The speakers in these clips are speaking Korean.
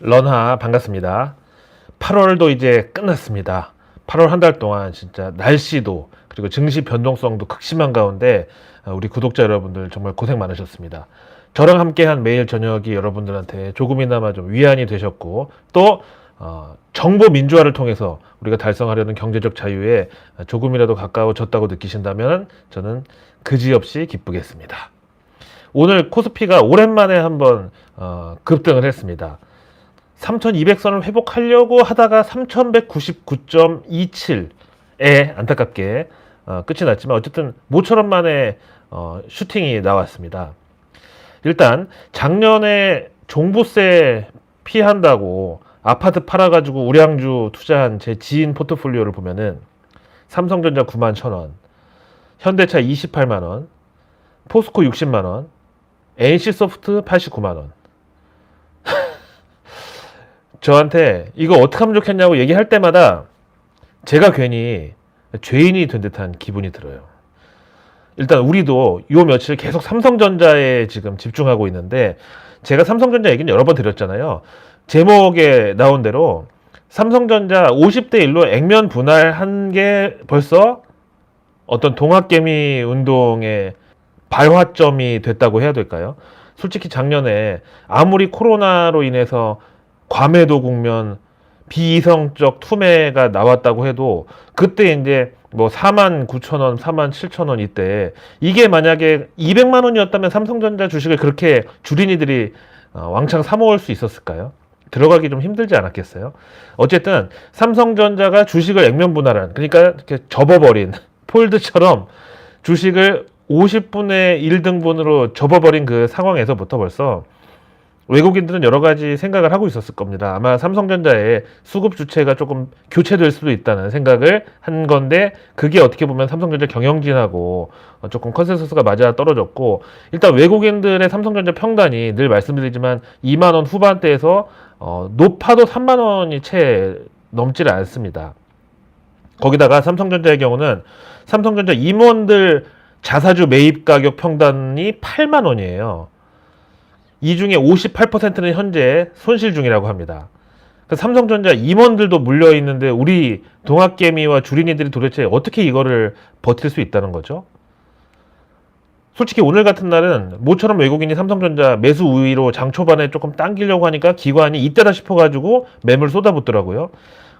런하 반갑습니다. 8월도 이제 끝났습니다. 8월 한 달 동안 진짜 날씨도 그리고 증시 변동성도 극심한 가운데 어, 우리 구독자 여러분들 정말 고생 많으셨습니다. 저랑 함께한 매일 저녁이 여러분들한테 조금이나마 좀 위안이 되셨고 또 어, 정보 민주화를 통해서 우리가 달성하려는 경제적 자유에 조금이라도 가까워졌다고 느끼신다면 저는 그지없이 기쁘겠습니다. 오늘 코스피가 오랜만에 한번 어, 급등을 했습니다. 3200선을 회복하려고 하다가 3199.27에 안타깝게 어, 끝이 났지만 어쨌든 모처럼 만에 어, 슈팅이 나왔습니다. 일단 작년에 종부세 피한다고 아파트 팔아가지고 우량주 투자한 제 지인 포트폴리오를 보면은 삼성전자 9만 1천 원, 현대차 28만 원, 포스코 60만 원, NC소프트 89만 원. 저한테 이거 어떻게 하면 좋겠냐고 얘기할 때마다 제가 괜히 죄인이 된 듯한 기분이 들어요. 일단 우리도 요 며칠 계속 삼성전자에 지금 집중하고 있는데 제가 삼성전자 얘기는 여러 번 드렸잖아요. 제목에 나온 대로 삼성전자 50대 1로 액면 분할한 게 벌써 어떤 동학개미 운동의 발화점이 됐다고 해야 될까요? 솔직히 작년에 아무리 코로나로 인해서 과매도 국면 비이성적 투매가 나왔다고 해도 그때 이제 뭐 4만 9천 원, 4만 7천 원 이때 이게 만약에 200만 원이었다면 삼성전자 주식을 그렇게 주린이들이 어, 왕창 사 모을 수 있었을까요? 들어가기 좀 힘들지 않았겠어요? 어쨌든 삼성전자가 주식을 액면 분할한 그러니까 이렇게 접어버린 폴드처럼 주식을 50분의 1등분으로 접어버린 그 상황에서부터 벌써 외국인들은 여러 가지 생각을 하고 있었을 겁니다. 아마 삼성전자의 수급 주체가 조금 교체될 수도 있다는 생각을 한 건데 그게 어떻게 보면 삼성전자 경영진하고 어, 조금 컨센서스가 맞아 떨어졌고 일단 외국인들의 삼성전자 평단이 늘 말씀드리지만 2만 원 후반대에서 어, 높아도 3만 원이 채 넘지를 않습니다. 거기다가 삼성전자의 경우는 삼성전자 임원들 자사주 매입 가격 평단이 8만 원이에요. 이 중에 58%는 현재 손실 중이라고 합니다. 그 삼성전자 임원들도 물려 있는데 우리 동학개미와 주린이들이 도대체 어떻게 이거를 버틸 수 있다는 거죠? 솔직히 오늘 같은 날은 모처럼 외국인이 삼성전자 매수 우위로 장 초반에 조금 당기려고 하니까 기관이 이때다 싶어가지고 매물 쏟아붓더라고요.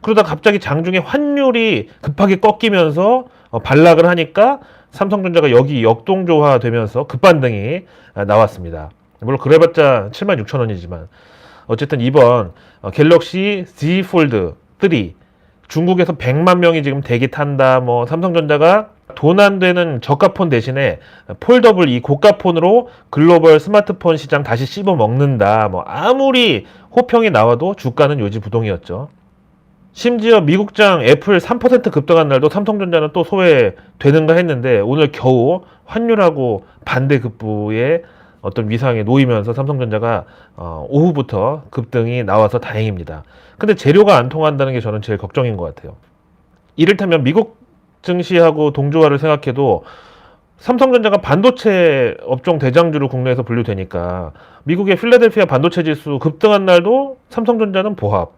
그러다 갑자기 장중에 환율이 급하게 꺾이면서 어, 반락을 하니까 삼성전자가 여기 역동조화 되면서 급반등이 아, 나왔습니다. 물론 그래봤자 7만 6천 원이지만 어쨌든 이번 어, 갤럭시 Z 폴드 3 중국에서 100만 명이 지금 대기 탄다. 뭐 삼성전자가 돈 안 되는 저가폰 대신에 폴더블 이 고가폰으로 글로벌 스마트폰 시장 다시 씹어 먹는다. 뭐 아무리 호평이 나와도 주가는 요지부동이었죠. 심지어 미국장 애플 3% 급등한 날도 삼성전자는 또 소외되는가 했는데 오늘 겨우 환율하고 반대 급부의 어떤 위상에 놓이면서 삼성전자가 어, 오후부터 급등이 나와서 다행입니다. 근데 재료가 안 통한다는 게 저는 제일 걱정인 것 같아요. 이를테면 미국 증시하고 동조화를 생각해도 삼성전자가 반도체 업종 대장주로 국내에서 분류되니까 미국의 필라델피아 반도체 지수 급등한 날도 삼성전자는 보합.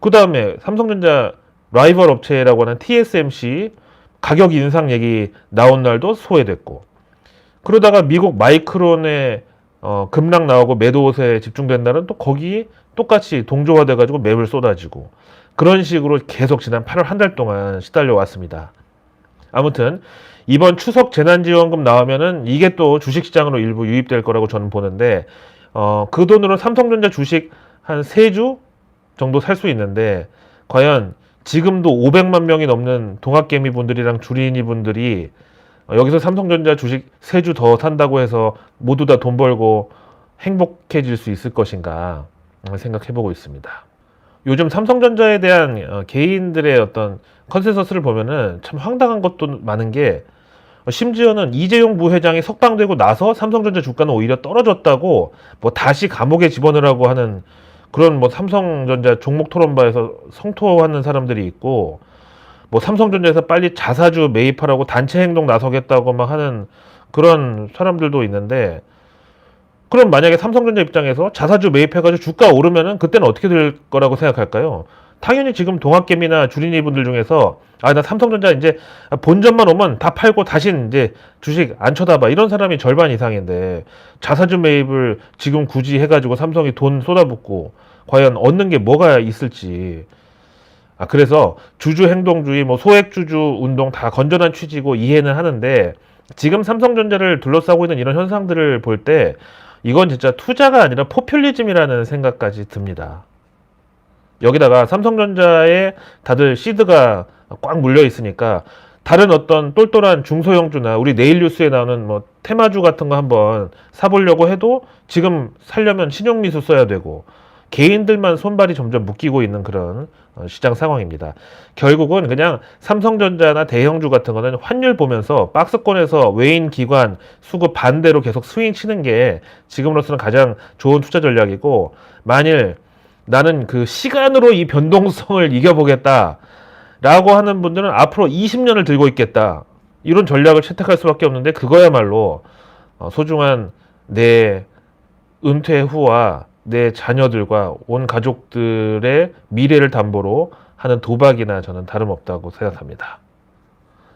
그 다음에 삼성전자 라이벌 업체라고 하는 TSMC 가격 인상 얘기 나온 날도 소외됐고 그러다가 미국 마이크론의 어, 급락 나오고 매도세 집중된 날은 또 거기 똑같이 동조화돼 가지고 매물 쏟아지고 그런 식으로 계속 지난 8월 한 달 동안 시달려 왔습니다. 아무튼 이번 추석 재난지원금 나오면은 이게 또 주식시장으로 일부 유입될 거라고 저는 보는데 어, 그 돈으로 삼성전자 주식 한 세 주 정도 살 수 있는데 과연 지금도 500만 명이 넘는 동학개미 분들이랑 주린이 분들이 어, 여기서 삼성전자 주식 세 주 더 산다고 해서 모두 다 돈 벌고 행복해질 수 있을 것인가 음, 생각해보고 있습니다. 요즘 삼성전자에 대한 어, 개인들의 어떤 컨센서스를 보면은 참 황당한 것도 많은 게 어, 심지어는 이재용 부회장이 석방되고 나서 삼성전자 주가는 오히려 떨어졌다고 뭐 다시 감옥에 집어넣으라고 하는 그런 뭐 삼성전자 종목 토론바에서 성토하는 사람들이 있고 뭐 삼성전자에서 빨리 자사주 매입하라고 단체 행동 나서겠다고 막 하는 그런 사람들도 있는데 그럼 만약에 삼성전자 입장에서 자사주 매입해가지고 주가 오르면은 그때는 어떻게 될 거라고 생각할까요? 당연히 지금 동학개미나 주린이 분들 중에서 아 나 삼성전자 이제 본전만 오면 다 팔고 다시 이제 주식 안 쳐다봐 이런 사람이 절반 이상인데 자사주 매입을 지금 굳이 해가지고 삼성이 돈 쏟아붓고 과연 얻는 게 뭐가 있을지 아 그래서 주주 행동주의 뭐 소액 주주 운동 다 건전한 취지고 이해는 하는데 지금 삼성전자를 둘러싸고 있는 이런 현상들을 볼 때 이건 진짜 투자가 아니라 포퓰리즘이라는 생각까지 듭니다. 여기다가 삼성전자에 다들 시드가 꽉 물려 있으니까 다른 어떤 똘똘한 중소형주나 우리 내일 뉴스에 나오는 뭐 테마주 같은 거 한번 사보려고 해도 지금 살려면 신용미수 써야 되고 개인들만 손발이 점점 묶이고 있는 그런 어, 시장 상황입니다. 결국은 그냥 삼성전자나 대형주 같은 거는 환율 보면서 박스권에서 외인 기관 수급 반대로 계속 스윙 치는 게 지금으로서는 가장 좋은 투자 전략이고 만일 나는 그 시간으로 이 변동성을 이겨보겠다 라고 하는 분들은 앞으로 20년을 들고 있겠다 이런 전략을 채택할 수밖에 없는데 그거야말로 어, 소중한 내 은퇴 후와 내 자녀들과 온 가족들의 미래를 담보로 하는 도박이나 저는 다름없다고 생각합니다.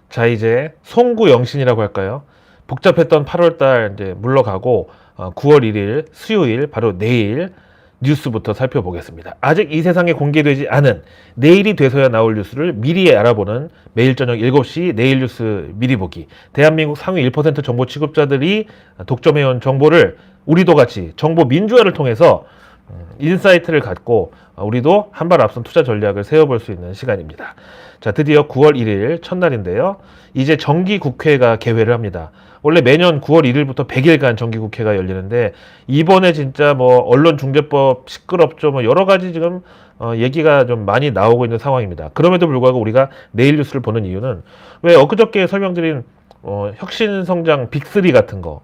자 이제 송구 영신이라고 할까요? 복잡했던 8월달 이제 물러가고 어, 9월 1일 수요일 바로 내일 뉴스부터 살펴보겠습니다. 아직 이 세상에 공개되지 않은 내일이 돼서야 나올 뉴스를 미리 알아보는 매일 저녁 7시 내일 뉴스 미리 보기. 대한민국 상위 1% 정보 취급자들이 독점해온 정보를 우리도 같이 정보 민주화를 통해서 음, 인사이트를 갖고 어, 우리도 한 발 앞선 투자 전략을 세워볼 수 있는 시간입니다. 자, 드디어 9월 1일 첫날인데요. 이제 정기 국회가 개회를 합니다. 원래 매년 9월 1일부터 100일간 정기 국회가 열리는데 이번에 진짜 뭐 언론 중재법 시끄럽죠. 뭐 여러 가지 지금 어, 얘기가 좀 많이 나오고 있는 상황입니다. 그럼에도 불구하고 우리가 내일 뉴스를 보는 이유는 왜 엊그저께 설명드린 어, 혁신 성장 빅3 같은 거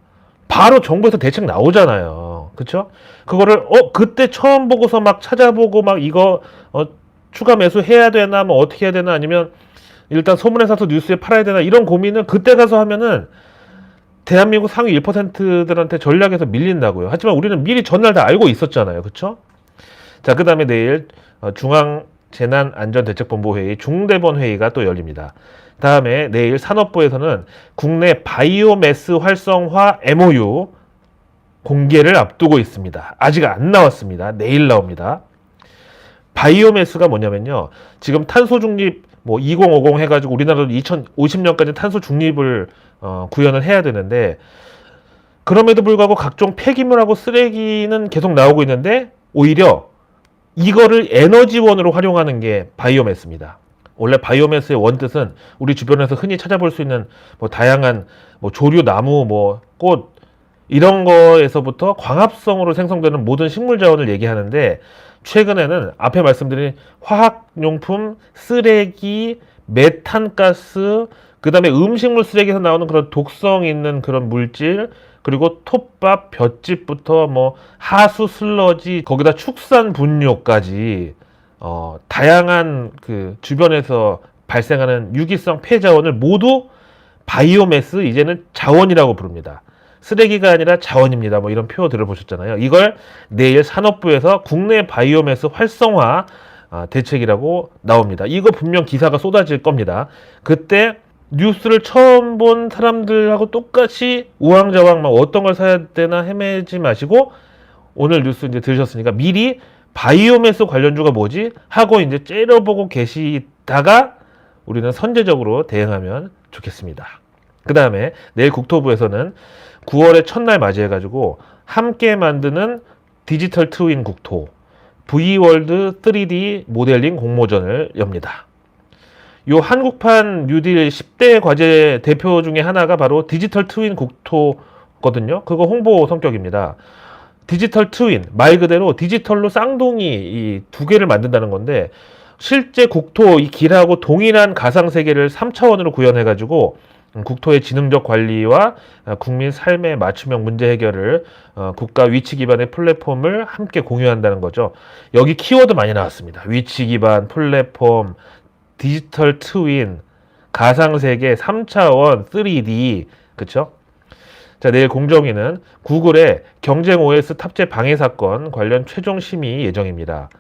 바로 정부에서 대책 나오잖아요. 그쵸? 그거를, 어, 그때 처음 보고서 막 찾아보고 막 이거, 어, 추가 매수 해야 되나, 뭐 어떻게 해야 되나, 아니면 일단 소문에 사서 뉴스에 팔아야 되나, 이런 고민은 그때 가서 하면은 대한민국 상위 1%들한테 전략에서 밀린다고요. 하지만 우리는 미리 전날 다 알고 있었잖아요. 그쵸? 자, 그 다음에 내일 어, 중앙 재난안전대책본부회의 중대본 회의가 또 열립니다. 다음에 내일 산업부에서는 국내 바이오매스 활성화 MOU 공개를 앞두고 있습니다. 아직 안 나왔습니다. 내일 나옵니다. 바이오매스가 뭐냐면요. 지금 탄소 중립 뭐 2050 해가지고 우리나라도 2050년까지 탄소 중립을 어, 구현을 해야 되는데 그럼에도 불구하고 각종 폐기물하고 쓰레기는 계속 나오고 있는데 오히려 이거를 에너지원으로 활용하는 게 바이오매스입니다. 원래 바이오매스의 원뜻은 우리 주변에서 흔히 찾아볼 수 있는 뭐 다양한 뭐 조류 나무 뭐 꽃 이런 거에서부터 광합성으로 생성되는 모든 식물 자원을 얘기하는데 최근에는 앞에 말씀드린 화학용품, 쓰레기, 메탄가스, 그 다음에 음식물 쓰레기에서 나오는 그런 독성 있는 그런 물질, 그리고 톱밥, 볏짚부터 뭐 하수 슬러지, 거기다 축산 분뇨까지 어, 다양한 그 주변에서 발생하는 유기성 폐자원을 모두 바이오매스 이제는 자원이라고 부릅니다. 쓰레기가 아니라 자원입니다. 뭐 이런 표어 들어보셨잖아요. 이걸 내일 산업부에서 국내 바이오매스 활성화 아, 대책이라고 나옵니다. 이거 분명 기사가 쏟아질 겁니다. 그때 뉴스를 처음 본 사람들하고 똑같이 우왕좌왕 막 어떤 걸 사야 되나 헤매지 마시고 오늘 뉴스 이제 들으셨으니까 미리 바이오매스 관련주가 뭐지 하고 이제 째려보고 계시다가 우리는 선제적으로 대응하면 좋겠습니다. 그 다음에 내일 국토부에서는 9월의 첫날 맞이해가지고 함께 만드는 디지털 트윈 국토 V월드 3D 모델링 공모전을 엽니다. 요 한국판 뉴딜 10대 과제 대표 중에 하나가 바로 디지털 트윈 국토거든요. 그거 홍보 성격입니다. 디지털 트윈 말 그대로 디지털로 쌍둥이 이 두 개를 만든다는 건데 실제 국토 이 길하고 동일한 가상 세계를 3차원으로 구현해 가지고 음, 국토의 지능적 관리와 어, 국민 삶의 맞춤형 문제 해결을 어, 국가 위치 기반의 플랫폼을 함께 공유한다는 거죠. 여기 키워드 많이 나왔습니다. 위치 기반 플랫폼, 디지털 트윈, 가상 세계 3차원 3D 그쵸? 자, 내일 공정위는 구글의 경쟁 OS 탑재 방해 사건 관련 최종 심의 예정입니다.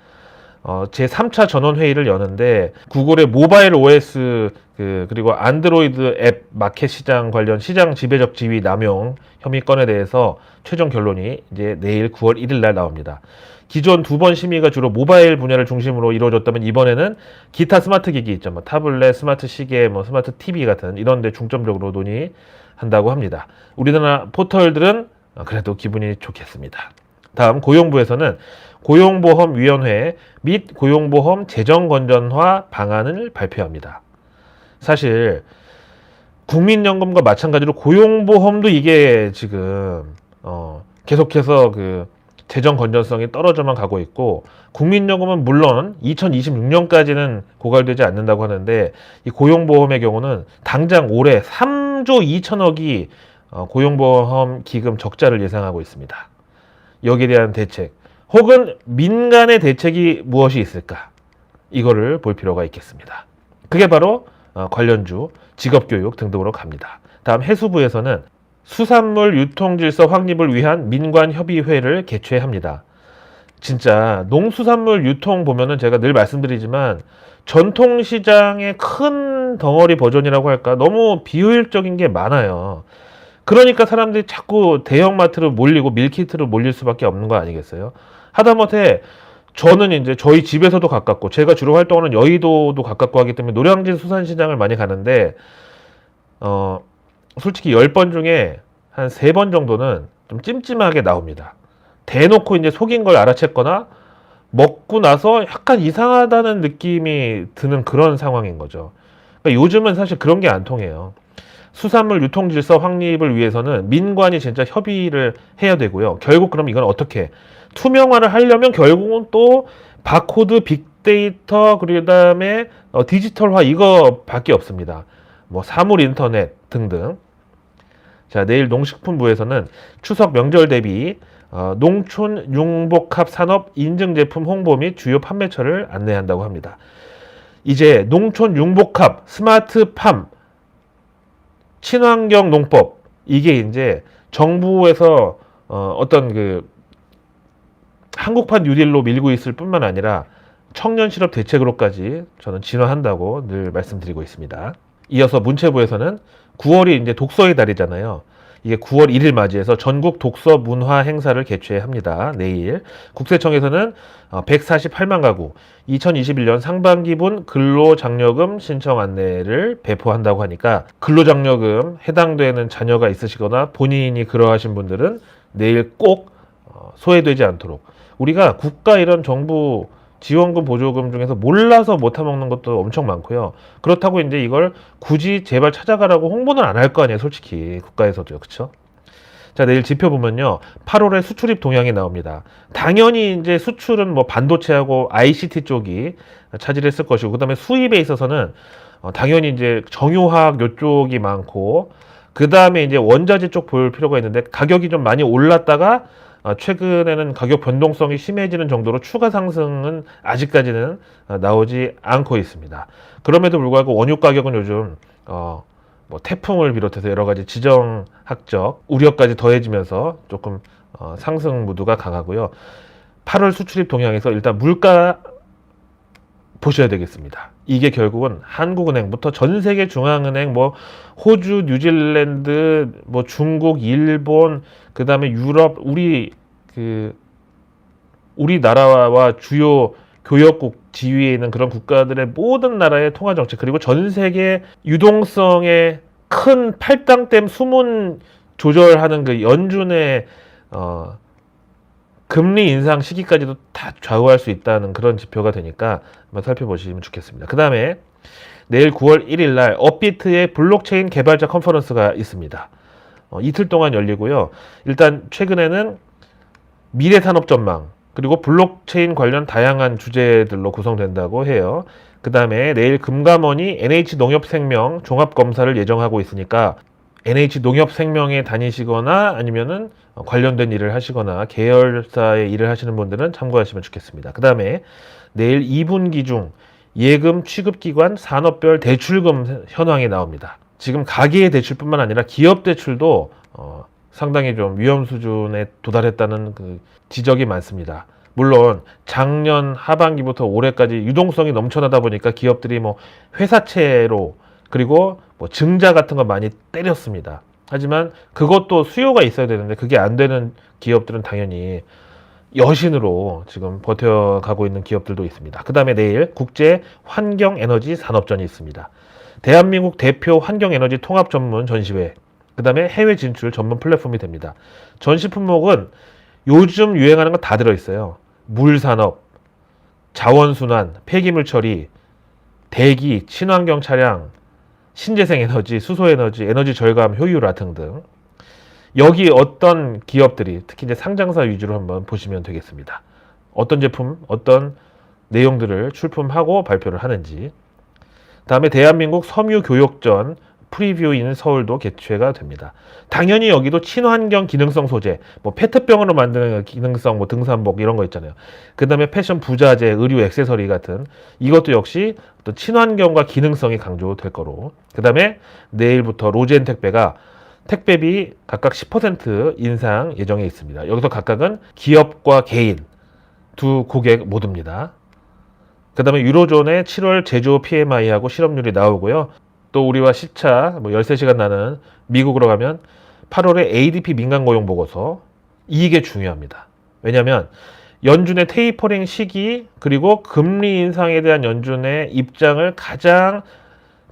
어, 제 3차 전원 회의를 여는데 구글의 모바일 OS 그, 그리고 안드로이드 앱 마켓 시장 관련 시장 지배적 지위 남용 혐의 건에 대해서 최종 결론이 이제 내일 9월 1일 날 나옵니다. 기존 두 번 심의가 주로 모바일 분야를 중심으로 이루어졌다면 이번에는 기타 스마트 기기 있죠. 뭐 타블렛, 스마트 시계, 뭐 스마트 TV 같은 이런 데 중점적으로 논의한다고 합니다. 우리나라 포털들은 그래도 기분이 좋겠습니다. 다음 고용부에서는 고용보험위원회 및 고용보험 재정건전화 방안을 발표합니다. 사실 국민연금과 마찬가지로 고용보험도 이게 지금 어 계속해서 그 재정 건전성이 떨어져만 가고 있고 국민연금은 물론 2026년까지는 고갈되지 않는다고 하는데 이 고용보험의 경우는 당장 올해 3조 2천억이 어, 고용보험 기금 적자를 예상하고 있습니다. 여기에 대한 대책 혹은 민간의 대책이 무엇이 있을까 이거를 볼 필요가 있겠습니다. 그게 바로 어, 관련주 직업교육 등등으로 갑니다. 다음 해수부에서는 수산물 유통질서 확립을 위한 민관협의회를 개최합니다. 진짜 농수산물 유통 보면은 제가 늘 말씀드리지만 전통시장의 큰 덩어리 버전이라고 할까 너무 비효율적인 게 많아요. 그러니까 사람들이 자꾸 대형마트로 몰리고 밀키트로 몰릴 수밖에 없는 거 아니겠어요? 하다못해 저는 이제 저희 집에서도 가깝고 제가 주로 활동하는 여의도도 가깝고 하기 때문에 노량진 수산시장을 많이 가는데 어 솔직히 10번 중에 한 3번 정도는 좀 찜찜하게 나옵니다. 대놓고 이제 속인 걸 알아챘거나 먹고 나서 약간 이상하다는 느낌이 드는 그런 상황인 거죠. 그러니까 요즘은 사실 그런 게 안 통해요. 수산물 유통 질서 확립을 위해서는 민관이 진짜 협의를 해야 되고요. 결국 그럼 이건 어떻게 투명화를 하려면 결국은 또 바코드, 빅데이터 그다음에 어, 디지털화 이거밖에 없습니다. 뭐 사물 인터넷 등등. 자 내일 농식품부에서는 추석 명절 대비 어, 농촌 융복합 산업 인증 제품 홍보 및 주요 판매처를 안내한다고 합니다. 이제 농촌 융복합 스마트팜 친환경 농법 이게 이제 정부에서 어, 어떤 그 한국판 뉴딜로 밀고 있을 뿐만 아니라 청년 실업 대책으로까지 저는 진화한다고 늘 말씀드리고 있습니다. 이어서 문체부에서는 9월이 이제 독서의 달이잖아요. 이게 9월 1일 맞이해서 전국 독서 문화 행사를 개최합니다. 내일 국세청에서는 148만 가구 2021년 상반기분 근로장려금 신청 안내를 배포한다고 하니까 근로장려금 해당되는 자녀가 있으시거나 본인이 그러하신 분들은 내일 꼭 어, 소외되지 않도록 우리가 국가 이런 정부 지원금 보조금 중에서 몰라서 못 타먹는 것도 엄청 많고요. 그렇다고 이제 이걸 굳이 제발 찾아가라고 홍보는 안 할 거 아니에요, 솔직히 국가에서도요, 그렇죠? 자 내일 지표 보면요, 8월에 수출입 동향이 나옵니다. 당연히 이제 수출은 뭐 반도체하고 ICT 쪽이 차지했을 것이고, 그 다음에 수입에 있어서는 어, 당연히 이제 정유화학 요쪽이 많고, 그 다음에 이제 원자재 쪽 볼 필요가 있는데 가격이 좀 많이 올랐다가 아, 최근에는 가격 변동성이 심해지는 정도로 추가 상승은 아직까지는 아, 나오지 않고 있습니다. 그럼에도 불구하고 원유 가격은 요즘 어, 뭐 태풍을 비롯해서 여러 가지 지정학적 우려까지 더해지면서 조금 어, 상승 무드가 강하고요. 8월 수출입 동향에서 일단 물가 보셔야 되겠습니다. 이게 결국은 한국은행부터 전 세계 중앙은행, 뭐 호주, 뉴질랜드, 뭐 중국, 일본, 그 다음에 유럽, 우리 그 우리나라와 주요 교역국 지위에 있는 그런 국가들의 모든 나라의 통화 정책 그리고 전 세계 유동성의 큰 팔당댐 수문 조절하는 그 연준의 어 금리 인상 시기까지도 다 좌우할 수 있다는 그런 지표가 되니까 한번 살펴보시면 좋겠습니다. 그 다음에 내일 9월 1일 날 업비트의 블록체인 개발자 컨퍼런스가 있습니다. 어, 이틀 동안 열리고요. 일단 최근에는 미래 산업 전망 그리고 블록체인 관련 다양한 주제들로 구성된다고 해요. 그 다음에 내일 금감원이 NH 농협생명 종합 검사를 예정하고 있으니까 NH 농협생명에 다니시거나 아니면은 관련된 일을 하시거나 계열사의 일을 하시는 분들은 참고하시면 좋겠습니다. 그 다음에 내일 2분기 중 예금 취급기관 산업별 대출금 현황이 나옵니다. 지금 가계의 대출뿐만 아니라 기업 대출도 어, 상당히 좀 위험 수준에 도달했다는 그 지적이 많습니다. 물론 작년 하반기부터 올해까지 유동성이 넘쳐나다 보니까 기업들이 뭐 회사채로 그리고 뭐 증자 같은 거 많이 때렸습니다. 하지만 그것도 수요가 있어야 되는데 그게 안 되는 기업들은 당연히 여신으로 지금 버텨가고 있는 기업들도 있습니다. 그 다음에 내일 국제 환경 에너지 산업전이 있습니다. 대한민국 대표 환경 에너지 통합 전문 전시회, 그 다음에 해외 진출 전문 플랫폼이 됩니다. 전시 품목은 요즘 유행하는 거 다 들어있어요. 물 산업, 자원순환, 폐기물 처리, 대기, 친환경 차량, 신재생 에너지, 수소 에너지, 에너지 절감, 효율화 등등. 여기 어떤 기업들이 특히 이제 상장사 위주로 한번 보시면 되겠습니다. 어떤 제품, 어떤 내용들을 출품하고 발표를 하는지. 다음에 대한민국 섬유 교육전 프리뷰인 서울도 개최가 됩니다. 당연히 여기도 친환경 기능성 소재, 뭐 페트병으로 만드는 기능성 뭐 등산복 이런 거 있잖아요. 그 다음에 패션 부자재, 의류 액세서리 같은 이것도 역시 어떤 친환경과 기능성이 강조될 거로. 그 다음에 내일부터 로젠 택배가 택배비 각각 10% 인상 예정에 있습니다. 여기서 각각은 기업과 개인 두 고객 모두입니다. 그 다음에 유로존의 7월 제조 PMI하고 실업률이 나오고요. 또 우리와 시차 뭐 13시간 나는 미국으로 가면 8월에 ADP 민간 고용 보고서 이게 중요합니다. 왜냐하면 연준의 테이퍼링 시기 그리고 금리 인상에 대한 연준의 입장을 가장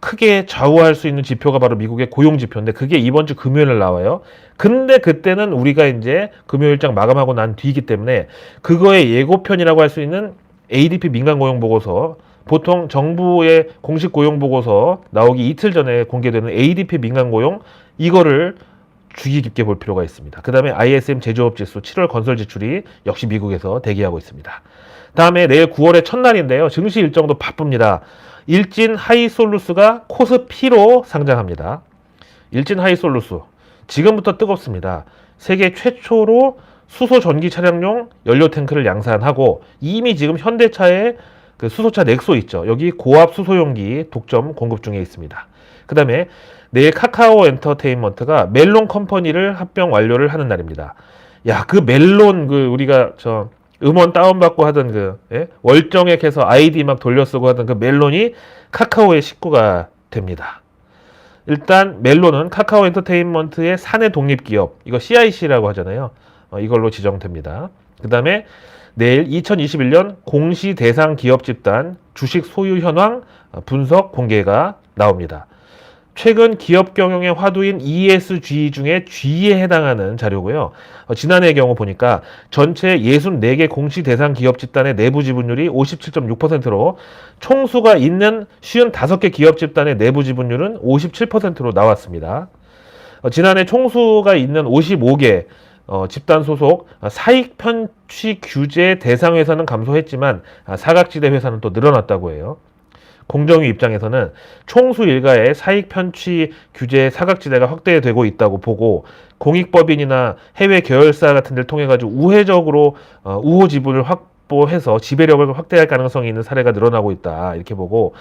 크게 좌우할 수 있는 지표가 바로 미국의 고용 지표인데 그게 이번 주 금요일에 나와요. 근데 그때는 우리가 이제 금요일장 마감하고 난 뒤이기 때문에 그거의 예고편이라고 할 수 있는 ADP 민간 고용 보고서 보통 정부의 공식 고용 보고서 나오기 이틀 전에 공개되는 ADP 민간 고용 이거를 주의 깊게 볼 필요가 있습니다. 그 다음에 ISM 제조업 지수 7월 건설 지출이 역시 미국에서 대기하고 있습니다. 다음에 내일 9월의 첫날인데요. 증시 일정도 바쁩니다. 일진 하이솔루스가 코스피로 상장합니다. 일진 하이솔루스 지금부터 뜨겁습니다. 세계 최초로 수소 전기 차량용 연료 탱크를 양산하고 이미 지금 현대차에 그 수소차 넥소 있죠. 여기 고압 수소용기 독점 공급 중에 있습니다. 그 다음에 내일 카카오 엔터테인먼트가 멜론 컴퍼니를 합병 완료를 하는 날입니다. 야, 그 멜론 그 우리가 저 음원 다운받고 하던 그 예? 월정액해서 아이디 막 돌려쓰고 하던 그 멜론이 카카오의 식구가 됩니다. 일단 멜론은 카카오 엔터테인먼트의 사내 독립기업 이거 CIC라고 하잖아요. 어, 이걸로 지정됩니다. 그 다음에 내일 2021년 공시 대상 기업 집단 주식 소유 현황 어, 분석 공개가 나옵니다. 최근 기업 경영의 화두인 ESG 중에 G에 해당하는 자료고요. 어, 지난해의 경우 보니까 전체 64개 공시 대상 기업 집단의 내부 지분율이 57.6%로 총수가 있는 55개 기업 집단의 내부 지분율은 57%로 나왔습니다. 어, 지난해 총수가 있는 55개 어, 집단 소속 어, 사익 편취 규제 대상 회사는 감소했지만 아, 사각지대 회사는 또 늘어났다고 해요. 공정위 입장에서는 총수 일가의 사익 편취 규제 사각지대가 확대되고 있다고 보고 공익법인이나 해외 계열사 같은 데를 통해 가지고 우회적으로 어, 우호 지분을 확 보해서 지배력을 확대할 가능성이 있는 사례가 늘어나고 있다 이렇게 보고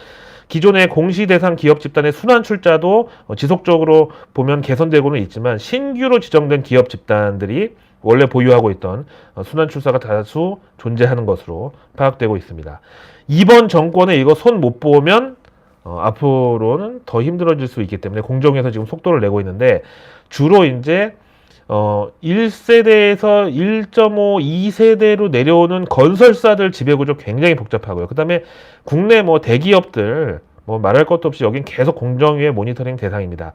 기존의 공시 대상 기업 집단의 순환 출자도 어, 지속적으로 보면 개선되고는 있지만 신규로 지정된 기업 집단들이 원래 보유하고 있던 어, 순환 출사가 다수 존재하는 것으로 파악되고 있습니다. 이번 정권에 이거 손 못 보면 어, 앞으로는 더 힘들어질 수 있기 때문에 공정에서 지금 속도를 내고 있는데 주로 이제 어 1세대에서 1.5, 2세대로 내려오는 건설사들 지배구조 굉장히 복잡하고요. 그 다음에 국내 뭐 대기업들 뭐 말할 것도 없이 여긴 계속 공정위의 모니터링 대상입니다.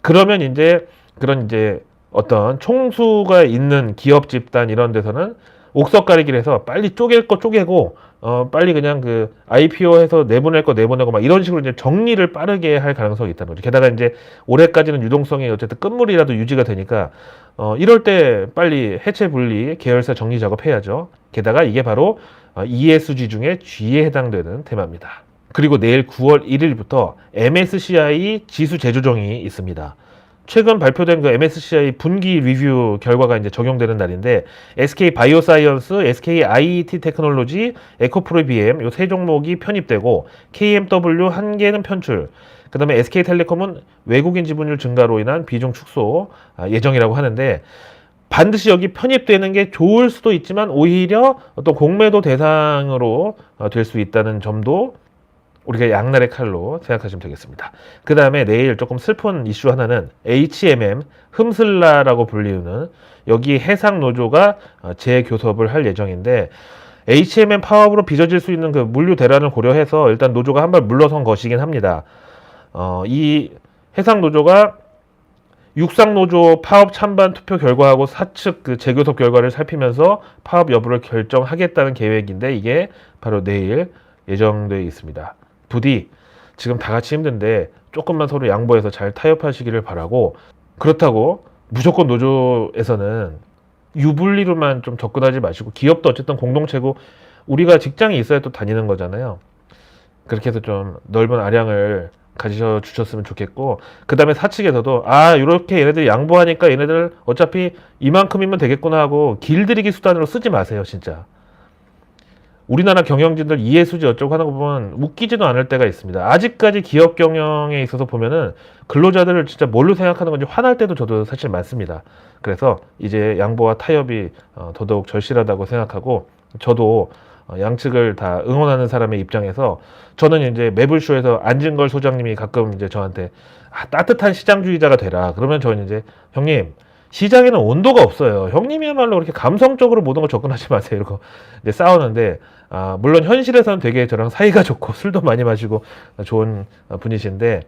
그러면 이제 그런 이제 어떤 총수가 있는 기업 집단 이런 데서는 옥석 가리기를 해서 빨리 쪼갤 거 쪼개고 어 빨리 그냥 그 IPO해서 내보낼 거 내보내고 막 이런 식으로 이제 정리를 빠르게 할 가능성이 있다는 거죠. 게다가 이제 올해까지는 유동성이 어쨌든 끝물이라도 유지가 되니까 어 이럴 때 빨리 해체 분리 계열사 정리 작업해야죠. 게다가 이게 바로 어, ESG 중에 G에 해당되는 테마입니다. 그리고 내일 9월 1일부터 MSCI 지수 재조정이 있습니다. 최근 발표된 그 MSCI 분기 리뷰 결과가 이제 적용되는 날인데 SK 바이오사이언스, SK IET 테크놀로지, 에코프로 BM 요세 종목이 편입되고 KMW 한 개는 편출. 그다음에 SK텔레콤은 외국인 지분율 증가로 인한 비중 축소 아, 예정이라고 하는데 반드시 여기 편입되는 게 좋을 수도 있지만 오히려 어떤 공매도 대상으로 어, 될수 있다는 점도 우리가 양날의 칼로 생각하시면 되겠습니다. 그 다음에 내일 조금 슬픈 이슈 하나는 HMM 흠슬라라고 불리우는 여기 해상 노조가 어, 재교섭을 할 예정인데 HMM 파업으로 빚어질 수 있는 그 물류 대란을 고려해서 일단 노조가 한 발 물러선 것이긴 합니다. 어, 이 해상 노조가 육상 노조 파업 찬반 투표 결과하고 사측 그 재교섭 결과를 살피면서 파업 여부를 결정하겠다는 계획인데 이게 바로 내일 예정돼 있습니다. 부디 지금 다 같이 힘든데 조금만 서로 양보해서 잘 타협하시기를 바라고 그렇다고 무조건 노조에서는 유불리로만 좀 접근하지 마시고 기업도 어쨌든 공동체고 우리가 직장이 있어야 또 다니는 거잖아요. 그렇게 해서 좀 넓은 아량을 가지셔 주셨으면 좋겠고 그 다음에 사측에서도 아 이렇게 얘네들이 양보하니까 얘네들 어차피 이만큼이면 되겠구나 하고 길들이기 수단으로 쓰지 마세요 진짜 우리나라 경영진들 이해수지 어쩌고 하는 거 보면 웃기지도 않을 때가 있습니다 아직까지 기업 경영에 있어서 보면은 근로자들을 진짜 뭘로 생각하는 건지 화날 때도 저도 사실 많습니다 그래서 이제 양보와 타협이 어, 더더욱 절실하다고 생각하고 저도 어, 양측을 다 응원하는 사람의 입장에서 저는 이제 매불쇼에서 안진걸 소장님이 가끔 이제 저한테 아, 따뜻한 시장주의자가 되라. 그러면 저는 이제 형님 시장에는 온도가 없어요. 형님이야말로 그렇게 감성적으로 모든 걸 접근하지 마세요. 이러고 이제 싸우는데 아, 물론 현실에서는 되게 저랑 사이가 좋고 술도 많이 마시고 좋은 분이신데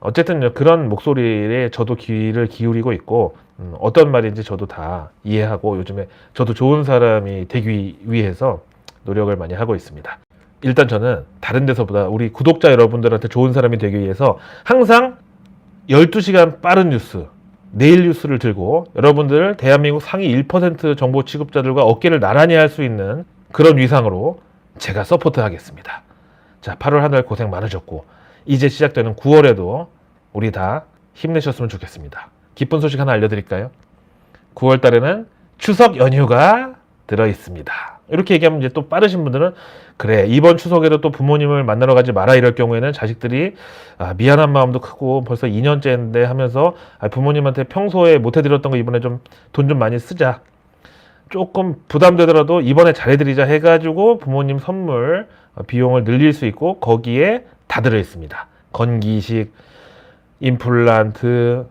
어쨌든 그런 목소리에 저도 귀를 기울이고 있고 음, 어떤 말인지 저도 다 이해하고 요즘에 저도 좋은 사람이 되기 위해서 노력을 많이 하고 있습니다. 일단 저는 다른 데서보다 우리 구독자 여러분들한테 좋은 사람이 되기 위해서 항상 12시간 빠른 뉴스, 내일 뉴스를 들고 여러분들 대한민국 상위 1% 정보 취급자들과 어깨를 나란히 할 수 있는 그런 위상으로 제가 서포트 하겠습니다. 자, 8월 한 달 고생 많으셨고 이제 시작되는 9월에도 우리 다 힘내셨으면 좋겠습니다. 기쁜 소식 하나 알려드릴까요? 9월 달에는 추석 연휴가 들어 있습니다. 이렇게 얘기하면 이제 또 빠르신 분들은 그래 이번 추석에도 또 부모님을 만나러 가지 마라 이럴 경우에는 자식들이 아, 미안한 마음도 크고 벌써 2년째인데 하면서 아, 부모님한테 평소에 못 해드렸던 거 이번에 좀 돈 좀 많이 쓰자 조금 부담되더라도 이번에 잘해드리자 해가지고 부모님 선물 어, 비용을 늘릴 수 있고 거기에 다 들어 있습니다. 건기식, 임플란트,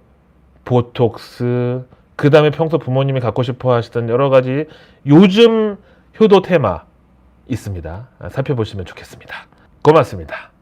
보톡스, 그 다음에 평소 부모님이 갖고 싶어 하시던 여러 가지 요즘 효도 테마 있습니다. 아, 살펴보시면 좋겠습니다. 고맙습니다.